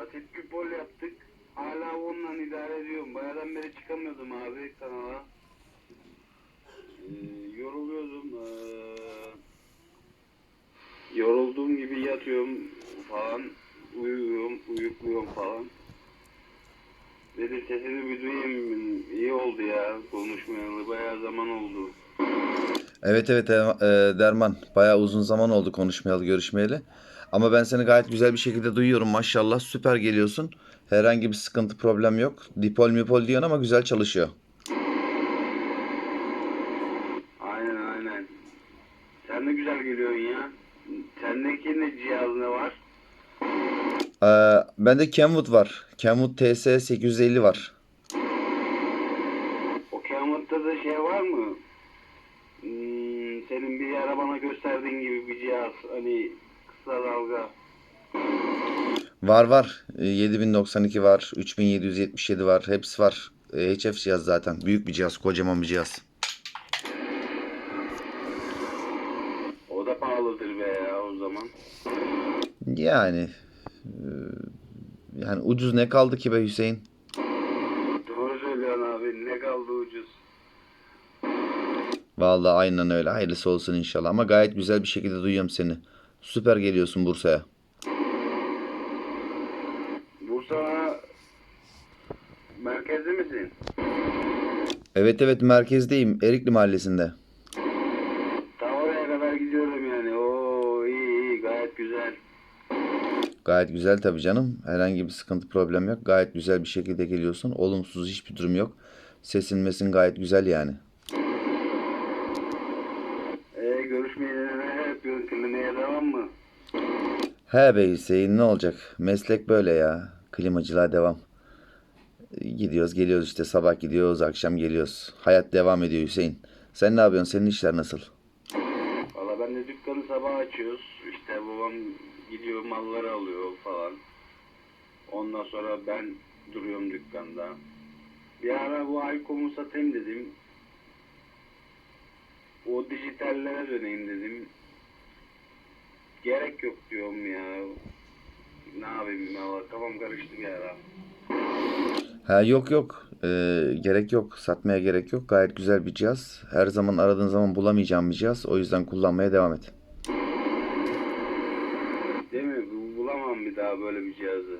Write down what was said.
Basit bir pol yaptık. Hala onunla idare ediyorum. Bayağıdan beri çıkamıyordum abi kanala. Ee, yoruluyordum. Ee, yorulduğum gibi yatıyorum falan. Uyuyorum, uyukluyorum falan. Dedim sesini bir duyayım. İyi oldu ya konuşmayalı. Bayağı zaman oldu. Evet evet e, e, Derman. Bayağı uzun zaman oldu konuşmayalı görüşmeyeli. Ama ben seni gayet güzel bir şekilde duyuyorum maşallah. Süper geliyorsun. Herhangi bir sıkıntı problem yok. Dipol mipol diyorsun ama güzel çalışıyor. Aynen aynen. Sen de güzel geliyorsun ya. Sendeki ne cihaz ne var? Ee, bende Kenwood var. Kenwood TS 850 var. O kıyamatta da şey var mı? Hmm, senin bir ara bana gösterdiğin gibi bir cihaz. Hani kısa dalga. Var var. Ee, 7092 var. 3777 var. Hepsi var. Ee, HF cihaz zaten. Büyük bir cihaz. Kocaman bir cihaz. O da pahalıdır be ya o zaman. Yani e, yani ucuz ne kaldı ki be Hüseyin? Doğru söylüyorsun abi. Ne kaldı ucuz. Vallahi aynen öyle. Hayırlısı olsun inşallah. Ama gayet güzel bir şekilde duyuyorum seni. Süper geliyorsun Bursa'ya. Bursa merkezde misin? Evet evet merkezdeyim. Erikli Mahallesi'nde. Ta oraya kadar gidiyorum yani. Oo iyi iyi gayet güzel. Gayet güzel tabii canım. Herhangi bir sıkıntı problem yok. Gayet güzel bir şekilde geliyorsun. Olumsuz hiçbir durum yok. Sesin mesin gayet güzel yani. Ee, görüşmeye ne yapıyorsun? Klineye devam mı? He be Hüseyin ne olacak? Meslek böyle ya. Klimacılığa devam. Gidiyoruz geliyoruz işte sabah gidiyoruz akşam geliyoruz. Hayat devam ediyor Hüseyin. Sen ne yapıyorsun? Senin işler nasıl? Valla ben de dükkanı sabah açıyoruz. İşte babam gidiyor malları alıyor falan. Ondan sonra ben duruyorum dükkanda. Bir ara bu Alkom'u satayım dedim. O dijitallere döneyim dedim. Gerek yok diyorum ya. Ne yapayım ya kafam karıştı bir ara. Ha yok yok. Ee, gerek yok. Satmaya gerek yok. Gayet güzel bir cihaz. Her zaman aradığın zaman bulamayacağım bir cihaz. O yüzden kullanmaya devam et. Değil mi? Bu- Bulamam bir daha böyle bir cihazı.